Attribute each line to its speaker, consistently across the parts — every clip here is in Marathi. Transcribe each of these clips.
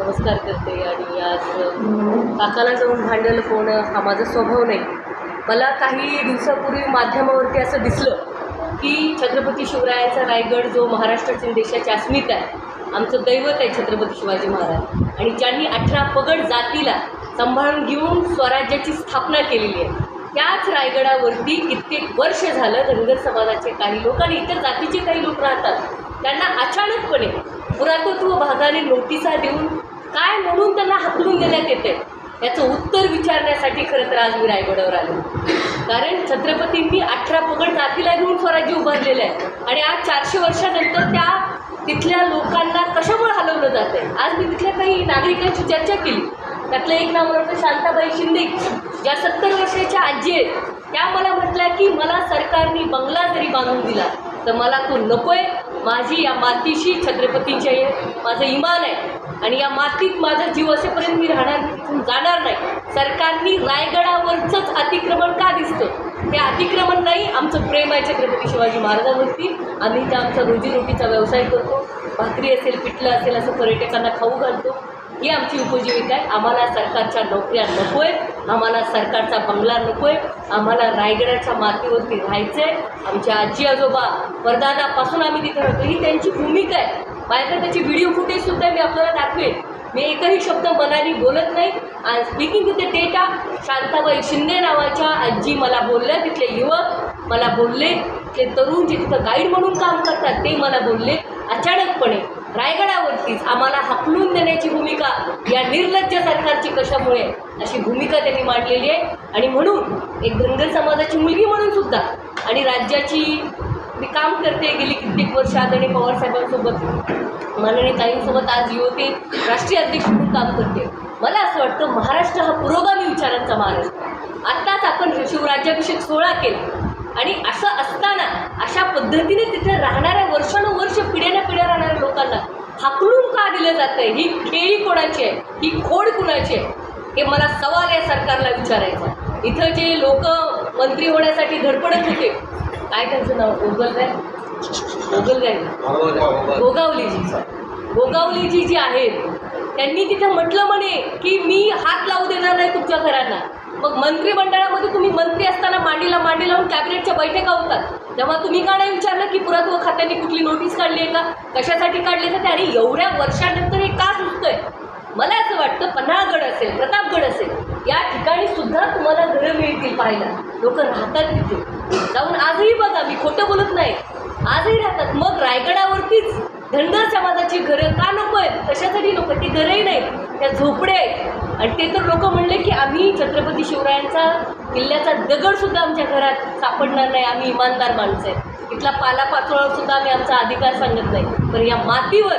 Speaker 1: नमस्कार करते आणि आज काकाला जाऊन भांडलं पोहणं हा माझा स्वभाव नाही. मला काही दिवसापूर्वी माध्यमावरती असं दिसलं की छत्रपती शिवरायाचा रायगड जो महाराष्ट्रातील देशाची अस्मिता आहे आमचं दैवत आहे छत्रपती शिवाजी महाराज. आणि ज्यांनी अठरा पगड जातीला सांभाळून घेऊन स्वराज्याची स्थापना केलेली आहे त्याच रायगडावरती कित्येक वर्ष झालं धनगर समाजाचे काही लोक आणि इतर जातीचे काही लोक राहतात. त्यांना अचानकपणे पुरातत्व भागाने नोटिसा देऊन काय म्हणून त्यांना हकलून देण्यात येते? याचं उत्तर विचारण्यासाठी खरं तर आज मी रायगडावर आलो. कारण छत्रपतींनी अठरा पगड जातीला घेऊन स्वराज्य उभारलेलं आहे. आणि आज चारशे वर्षानंतर त्या तिथल्या लोकांना कशामुळे हलवलं जात आहे आज मी तिथल्या काही नागरिकांची चर्चा केली. त्यातलं एक नाव होतं शांताबाई शिंदे ज्या सत्तर वर्षाच्या आजी आहेत. त्या मला म्हटल्या की मला सरकारने बंगला जरी बांधून दिला तर मला तो नकोय. माझी या मातीशी छत्रपतींच्या आहे माझं इमान आहे. आणि या मातीत माझा जीव असेपर्यंत मी राहणार तिथून जाणार नाही. सरकारनी रायगडावरचंच अतिक्रमण का दिसतं? हे अतिक्रमण नाही आमचं प्रेम आहे छत्रपती शिवाजी महाराजांवरती. आम्ही त्या आमचा रोजीरोटीचा व्यवसाय करतो. भाकरी असेल पिठलं असेल असं पर्यटकांना खाऊ घालतो. ही आमची उपजीविका आहे. आम्हाला सरकारच्या नोकऱ्या नको आहेत आम्हाला सरकारचा बंगला नको आहे आम्हाला रायगडाच्या मातीवरती राहायचं आहे आमच्या आजी आजोबा वरदानापासून आम्ही तिथे राहतो. ही त्यांची भूमिका आहे. माझ्याकडे त्याची व्हिडिओ फुटेजसुद्धा मी आपल्याला दाखवेन. मी एकही शब्द मनाने बोलत नाही. आणि speaking with the data Shantabai Shinde नावाच्या आजी मला बोलल्या तिथले युवक मला बोलले ते तरुण जे तिथं गाईड म्हणून काम करतात ते मला बोलले. अचानकपणे रायगडावरतीच आम्हाला हकलून देण्याची भूमिका या निर्लज्ज सरकारची कशामुळे अशी भूमिका त्यांनी मांडलेली आहे. आणि म्हणून एक धनगर समाजाची मुलगी म्हणून सुद्धा आणि राज्याची मी काम करते गेली कित्येक वर्ष आदरणीय पवारसाहेबांसोबत माननीय ताईंसोबत आज युवती राष्ट्रीय अध्यक्ष म्हणून काम करते. मला असं वाटतं महाराष्ट्र हा पुरोगामी विचारांचा महाराष्ट्र आत्ताच आपण शिवराज्याभिषेक सोहळा केला आणि पद्धतीने तिथे राहणाऱ्या वर्षानुवर्ष पिढ्यानं पिढ्या राहणाऱ्या लोकांना हाकलून का दिलं जातं आहे ही खेळी कोणाची आहे? ही खोड कुणाची आहे? हे मला सवाल या सरकारला विचारायचा. इथं जे लोक मंत्री होण्यासाठी धडपडत होते काय त्यांचं नाव? गोगलगाय गोगलगाय गोगावलीजी. गोगावलीजी जी आहेत त्यांनी तिथं म्हटलं म्हणे की मी हात लावू देणार नाही तुमच्या घरांना. मग मंत्रिमंडळामध्ये तुम्ही मंत्री असताना मांडीला मांडी लावून कॅबिनेटच्या बैठका होतात. तेव्हा तुम्ही का नाही विचारलं की पुरातत्व खात्याने कुठली नोटीस काढली आहे का? कशासाठी काढली जाते ते आणि एवढ्या वर्षानंतर हे का सुचतंय? मला असं वाटतं पन्हाळगड असेल प्रतापगड असेल या ठिकाणी सुद्धा तुम्हाला घरं मिळतील पाहायला. लोक राहतात तिथे. जाऊन आजही बघा मी खोटं बोलत नाही. आजही राहतात. मग रायगडावरतीच धनगर समाजाची घरं का नको आहेत? कशासाठी नको ती घरंही नाही त्या झोपड्या आहेत. आणि ते तर लोक म्हणले की आम्ही छत्रपती शिवरायांचा किल्ल्याचा दगडसुद्धा आमच्या घरात सापडणार नाही. आम्ही इमानदार माणसं आहे. इथला पालापाचोळासुद्धा आम्ही आमचा अधिकार सांगत नाही. पण या मातीवर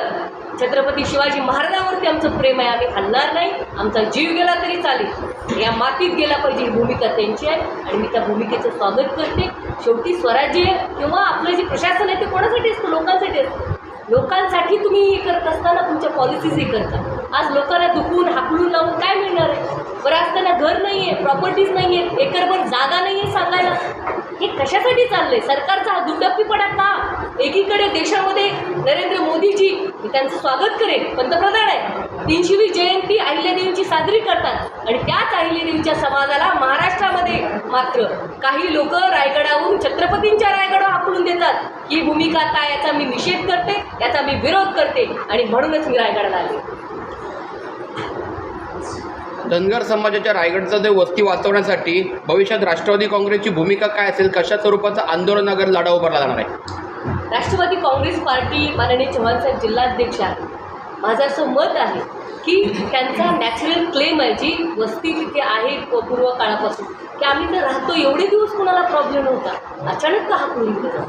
Speaker 1: छत्रपती शिवाजी महाराजांवरती आमचं प्रेम आहे. आम्ही हलणार नाही. आमचा जीव गेला तरी चालेल. या मातीत गेला पाहिजे ही भूमिका त्यांची आहे. आणि मी त्या भूमिकेचं स्वागत करते. शेवटी स्वराज्य किंवा आपलं जे प्रशासन आहे ते कोणासाठी असतं? लोकांसाठी असतं. लोकांसाठी तुम्ही हे करत असताना तुमच्या पॉलिसीजही करता. आज लोकांना दुखून हाकलून लावून काय मिळणार आहे? बरं असताना घर नाही आहे प्रॉपर्टीज नाही आहे एकरभर जागा नाही आहे सांगायला. हे कशासाठी चाललंय? सरकारचा हा दुटप्पीपणा एकीकडे देशामध्ये नरेंद्र मोदीजी त्यांचं स्वागत करेन पंतप्रधान आहे तीनशेवी जयंती अहिल्यादेवींची साजरी करतात आणि त्याच अहिल्यादेवीच्या समाजाला महाराष्ट्रामध्ये मात्र काही लोक रायगडावरून छत्रपतींच्या रायगडावर हाकलून देतात. ही भूमिका काय याचा मी निषेध करते? याचा मी विरोध करते आणि म्हणूनच मी रायगडाला आले.
Speaker 2: धनगर समाजाच्या रायगडचा जे वस्ती वाचवण्यासाठी भविष्यात राष्ट्रवादी काँग्रेसची भूमिका काय असेल? कशा स्वरूपाचं आंदोलनगर लढा उभारला जाणार आहे?
Speaker 1: राष्ट्रवादी काँग्रेस पार्टी माननीय चव्हाणसाहेब जिल्हाध्यक्ष आहे माझं असं मत आहे की त्यांचा नॅचरल क्लेम आहे जी वस्ती तिथे आहे पूर्व काळापासून की आम्ही तर राहतो एवढे दिवस कोणाला प्रॉब्लेम नव्हता. अचानक का हा करून दिला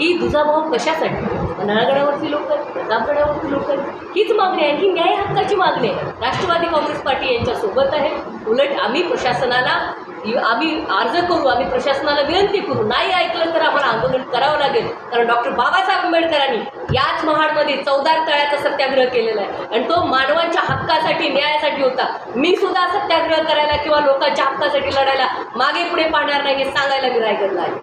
Speaker 1: ही दुजाभाव कशासाठी? नळगडावरती लोक आहेत प्रतापगडावरती लोक आहेत. हीच मागणी आहे ही न्याय हक्काची मागणी आहे. राष्ट्रवादी काँग्रेस पार्टी यांच्यासोबत आहे. उलट आम्ही प्रशासनाला आम्ही अर्ज करू आम्ही प्रशासनाला विनंती करू. नाही ऐकलं तर आपण आंदोलन करावं लागेल. कारण डॉक्टर बाबासाहेब आंबेडकरांनी याच महाडमध्ये चौदार तळ्याचा सत्याग्रह केलेला आहे. आणि तो मानवांच्या हक्कासाठी न्यायासाठी होता. मी सुद्धा सत्याग्रह करायला किंवा लोकांच्या हक्कासाठी लढायला मागे पुढे पाहणार नाही हे सांगायला मी रायगडला आहे.